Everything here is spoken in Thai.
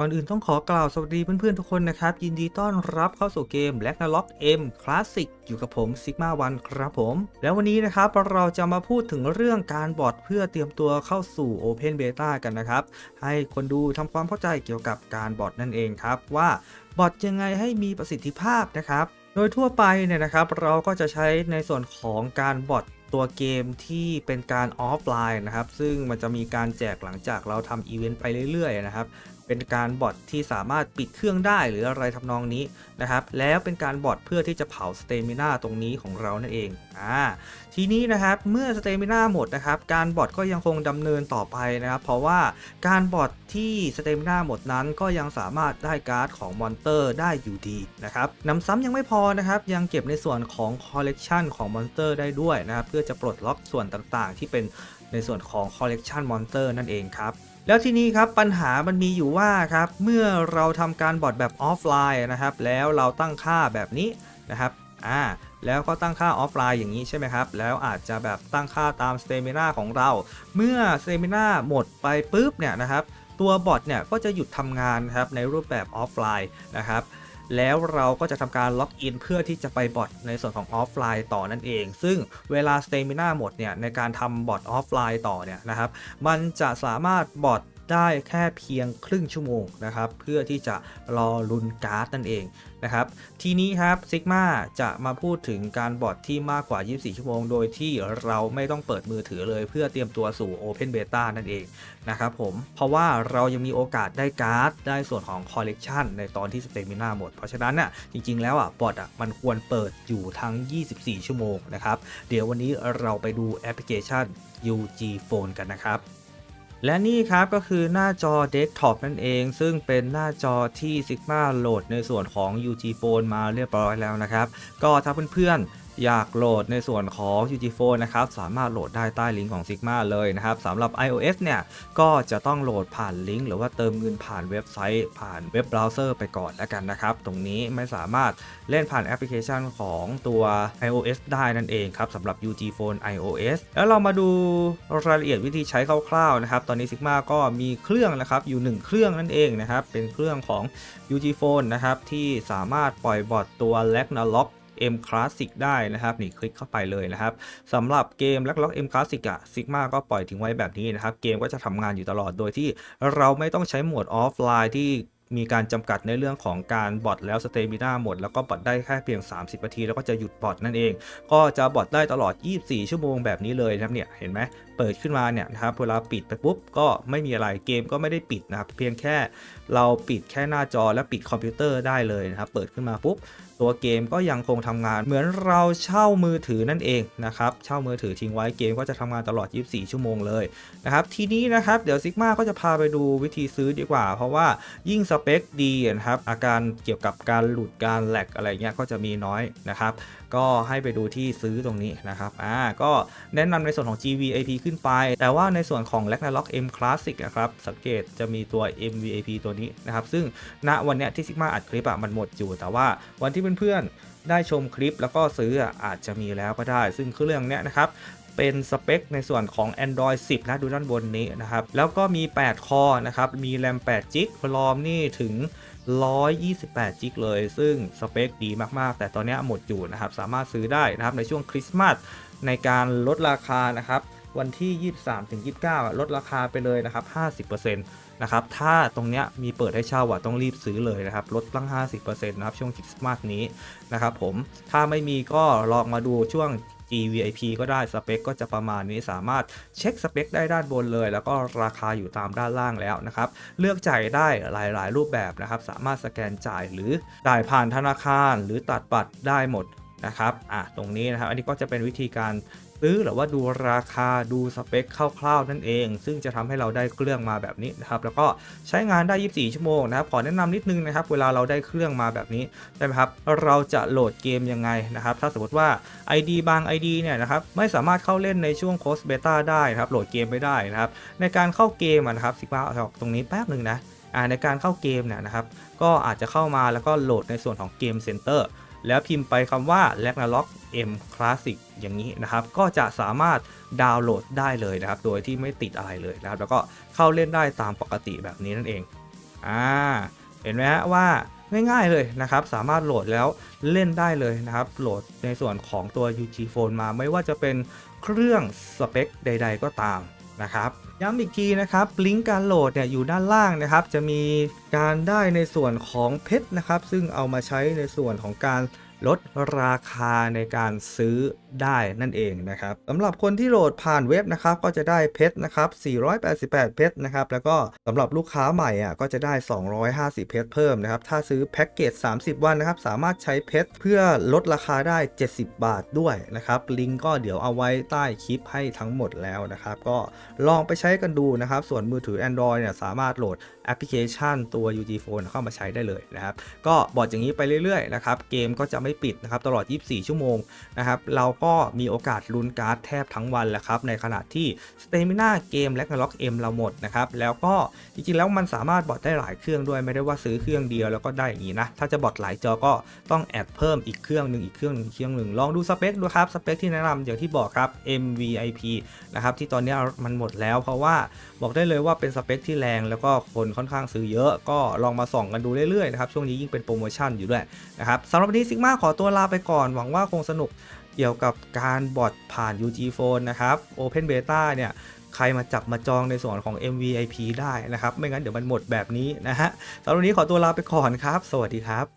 ก่อนอื่นต้องขอกล่าวสวัสดีเพื่อนๆทุกคนนะครับ ยินดีต้อนรับเข้าสู่เกม b l a c k n a r o c M Classic อยู่กับผม Sigma 1ครับผม แล้ววันนี้นะครับเราจะมาพูดถึงเรื่องการบอทเพื่อเตรียมตัวเข้าสู่ Open Beta กันนะครับ ให้คนดูทำความเข้าใจเกี่ยวกับการบอทนั่นเองครับ ว่าบอทยังไงให้มีประสิทธิภาพนะครับ โดยทั่วไปเนี่ยนะครับ เราก็จะใช้ในส่วนของการบอทตัวเกมที่เป็นการออฟไลน์นะครับ ซึ่งมันจะมีการแจกหลังจากเราทำอีเวนต์ไปเรื่อยๆนะครับ เป็นการบอทที่สามารถปิดเครื่องได้หรืออะไรทำนองนี้นะครับ แล้วเป็นการบอทเพื่อที่จะเผาสเตมินาตรงนี้ของเรานั่นเองอ่าทีนี้นะครับเมื่อสเตมินาหมดนะครับการบอทก็ยังคงดำเนินต่อไปนะครับ เพราะว่าการบอทที่สเตมินาหมดนั้นก็ยังสามารถได้การ์ดของมอนเตอร์ได้อยู่ดีนะครับนำซ้ำยังไม่พอนะครับยังเก็บในส่วนของคอลเลกชันของมอนสเตอร์ได้ด้วยนะครับเพื่อจะปลดล็อกส่วนต่างๆ ที่เป็นในส่วนของคอลเลกชันมอนสเตอร์นั่นเองครับ แล้วทีนี้ครับปัญหามันมีอยู่ว่าครับเมื่อเราทำการบอทแบบออฟไลน์นะครับ แล้วเราตั้งค่าแบบนี้นะครับอ่าแล้วก็ตั้งค่าออฟไลน์อย่างนี้ใช่ไหมครับ แล้วอาจจะแบบตั้งค่าตามสเตมินาของเรา เมื่อสเตมินาหมดไปปุ๊บเนี่ยนะครับ ตัวบอทเนี่ยก็จะหยุดทำงานครับในรูปแบบออฟไลน์นะครับ แล้วเราก็จะทำการล็อกอินเพื่อที่จะไปบอทในส่วนของออฟไลน์ต่อนั่นเอง ซึ่งเวลาสเตมิน่าหมดเนี่ยในการทำบอทออฟไลน์ต่อเนี่ยนะครับ มันจะสามารถบอท ได้แค่เพียงครึ่งชั่วโมงนะครับเพื่อที่จะรอลุนการ์ดนั่นเองนะครับทีนี้ครับซิกมาจะมาพูดถึงการบอทที่มากกว่า 24 ชั่วโมง โดยที่เราไม่ต้องเปิดมือถือเลย เพื่อเตรียมตัวสู่ Open Beta นั่นเองนะครับผมเพราะว่าเรายังมีโอกาสได้การ์ด ได้ส่วนของคอลเลกชันในตอนที่สเตมิน่าหมด เพราะฉะนั้นน่ะจริง ๆ แล้วอะบอทอะมันควรเปิดอยู่ทั้ง 24 ชั่วโมงนะครับเดี๋ยววันนี้เราไปดูแอปพลิเคชัน UG Phone กันนะครับ และนี่ครับก็คือหน้าจอเดสก์ท็อปนั่นเอง ซึ่งเป็นหน้าจอที่ Sigma โหลดในส่วนของ UG Phone มาเรียบร้อยแล้วนะครับ ก็ถ้าเพื่อนๆ อยากโหลดในส่วนของ UG Phone นะครับ สามารถโหลดได้ใต้ลิงก์ของ Sigma เลยนะครับสำหรับ iOS เนี่ย ก็จะต้องโหลดผ่านลิงก์หรือว่าเติมเงินผ่านเว็บไซต์ ผ่านเว็บเบราว์เซอร์ไปก่อนแล้วกันนะครับ ตรงนี้ไม่สามารถเล่นผ่านแอปพลิเคชันของตัว iOS ได้นั่นเองครับสำหรับ UG Phone iOS แล้วเรามาดูรายละเอียดวิธีใช้คร่าวๆนะครับ ตอนนี้ Sigma ก็มีเครื่องนะครับอยู่ 1 เครื่องนั่นเองนะครับ เป็นเครื่องของ UG Phone นะครับที่สามารถปล่อยบอทตัว l a g n a r o c M Classic ได้นะครับนี่คลิกเข้าไปเลยนะครับสำหรับเกม l a g n a r o c M Classic อะ Sigma ก็ปล่อยทิ้งไว้แบบนี้นะครับ เกมก็จะทำงานอยู่ตลอดโดยที่เราไม่ต้องใช้โหมดออฟไลน์ที่มีการจำกัดในเรื่องของการบอทแล้วสเตมินาหมด แล้วก็บอทได้แค่เพียง 30นาที แล้วก็จะหยุดบอทนั่นเอง ก็จะบอทได้ตลอด 24 ชั่วโมงแบบนี้เลยนะครับเนี่ยเห็นไหมเปิดขึ้นมาเนี่ยนะครับเวลาปิดไปปุ๊บก็ไม่มีอะไรเกมก็ไม่ได้ปิดนะครับเพียงแค่เราปิดแค่หน้าจอและปิดคอมพิวเตอร์ได้เลยนะครับเปิดขึ้นมาปุ๊บ ตัวเกมก็ยังคงทำงาน เหมือนเราเช่ามือถือนั่นเองนะครับเช่ามือถือทิ้งไว้เกมก็จะทำงานตลอด 24 ชั่วโมงเลยนะครับทีนี้นะครับเดี๋ยวซิกมาก็จะพาไปดูวิธีซื้อดีกว่า เพราะว่ายิ่งสเปคดีนะครับอาการเกี่ยวกับการหลุดการแหลกอะไรเงี้ยก็จะมีน้อยนะครับก็ให้ไปดูที่ซื้อตรงนี้นะครับอ่าก็แนะนำในส่วนของ GVIP ขึ้นไป แต่ว่าในส่วนของ Ragnarok M Classic นะครับสังเกตจะมีตัว MVIP ตัวนี้นะครับซึ่งณวันเนี้ยที่ Sigma อัดคลิปอะมันหมดอยู่แต่ว่าวันที่เพื่อนๆ ได้ชมคลิปแล้วก็ซื้ออาจจะมีแล้วก็ได้ ซึ่งเครื่องเนี้ยนะครับเป็นสเปคในส่วนของ Android 10 นะดูด้านบนนี้นะครับ แล้วก็มี 8 คอนะครับ มีแรม8 g b รอมนี่ถึง 128จิกเลย ซึ่งสเปคดีมากๆ แต่ตอนนี้หมดอยู่นะครับ สามารถซื้อได้นะครับ ในช่วงคริสต์มาสในการลดราคานะครับ วันที่ 23ถึง29 ลดราคาไปเลยนะครับ 50% นะครับ ถ้าตรงเนี้ยมีเปิดให้เช่าอะต้องรีบซื้อเลยนะครับ ลดตั้ง 50%นะครับ ช่วงคริสต์มาสนี้นะครับผม ถ้าไม่มีก็ลองมาดูช่วง GVIP ก็ได้สเปคก็จะประมาณนี้สามารถเช็คสเปคได้ด้านบนเลย แล้วก็ราคาอยู่ตามด้านล่างแล้วนะครับ เลือกจ่ายได้หลายๆ รูปแบบนะครับ สามารถสแกนจ่ายหรือจ่ายผ่านธนาคาร หรือตัดบัตรได้หมดนะครับ อะ ตรงนี้นะครับ อันนี้ก็จะเป็นวิธีการ ซื้อหรือว่าดูราคาดูสเปคคร่าวๆนั่นเอง ซึ่งจะทำให้เราได้เครื่องมาแบบนี้นะครับแล้วก็ใช้งานได้ 24 ชั่วโมงนะครับขอแนะนำนิดนึงนะครับเวลาเราได้เครื่องมาแบบนี้ใช่ไหมครับเราจะโหลดเกมยังไงนะครับถ้าสมมติว่า ID บาง ID เนี่ยนะครับไม่สามารถเข้าเล่นในช่วงโค้ดเบต้าได้นะครับโหลดเกมไม่ได้นะครับในการเข้าเกมนะครับสิว่าเอาตรงนี้แป๊บหนึ่งนะในการเข้าเกมเนี่ยนะครับก็อาจจะเข้ามาแล้วก็โหลดในส่วนของเกมเซ็นเตอร์ แล้วพิมพ์ไปคำว่า Ragnarok M Classic อย่างนี้นะครับ ก็จะสามารถดาวน์โหลดได้เลยนะครับ โดยที่ไม่ติดอะไรเลยนะครับ แล้วก็เข้าเล่นได้ตามปกติแบบนี้นั่นเอง อ่า เห็นไหมฮะว่าง่ายๆเลยนะครับ สามารถโหลดแล้วเล่นได้เลยนะครับ โหลดในส่วนของตัว UG Phone มาไม่ว่าจะเป็นเครื่องสเปคใด ๆ ก็ตาม นะครับย้ำอีกทีนะครับลิงก์การโหลดเนี่ยอยู่ด้านล่างนะครับ จะมีการได้ในส่วนของเพชรนะครับ ซึ่งเอามาใช้ในส่วนของการ ลดราคาในการซื้อได้นั่นเองนะครับสำหรับคนที่โหลดผ่านเว็บนะครับก็จะได้เพชรนะครับ 488 เพชรนะครับแล้วก็สำหรับลูกค้าใหม่อะก็จะได้ 250 เพชรเพิ่มนะครับถ้าซื้อแพ็กเกจ 30 วันนะครับสามารถใช้เพชรเพื่อลดราคาได้ 70 บาทด้วยนะครับลิงก์ก็เดี๋ยวเอาไว้ใต้คลิปให้ทั้งหมดแล้วนะครับก็ลองไปใช้กันดูนะครับส่วนมือถือ Android เนี่ยสามารถโหลด แอปพลิเคชันตัว UG Phone เข้ามาใช้ได้เลยนะครับ ก็บอดอย่างนี้ไปเรื่อยๆนะครับ เกมก็จะไม่ปิดนะครับตลอด 24 ชั่วโมงนะครับเราก็มีโอกาสลุ้นการ์ดแทบทั้งวันแหละครับ ในขณะที่ Stamina เกมและ Lock M เราหมดนะครับแล้วก็จริงๆแล้วมันสามารถบอดได้หลายเครื่องด้วยไม่ได้ว่าซื้อเครื่องเดียวแล้วก็ได้อย่างนี้นะถ้าจะบอดหลายจอก็ต้องแอดเพิ่มอีกเครื่องหนึ่งอีกเครื่องหนึ่งเครื่องหนึ่งลองดูสเปคดูครับสเปคที่แนะนำอย่างที่บอกครับ MVIP นะครับที่ตอนนี้มันหมดแล้ว เพราะว่าบอกได้เลยว่าเป็นสเปคที่แรงแล้วก็คนค่อนข้างซื้อเยอะก็ลองมาส่องกันดูเรื่อยๆนะครับช่วงนี้ยิ่งเป็นโปรโมชั่นอยู่ด้วยนะครับสำหรับวันนี้ซิกมาขอตัวลาไปก่อนหวังว่าคงสนุกเกี่ยวกับการบอทผ่าน UG Phone นะครับ Open Beta เนี่ยใครมาจับมาจองในส่วนของ MVIP ได้นะครับ ไม่งั้นเดี๋ยวมันหมดแบบนี้นะฮะสำหรับวันนี้ขอตัวลาไปก่อนครับ สวัสดีครับ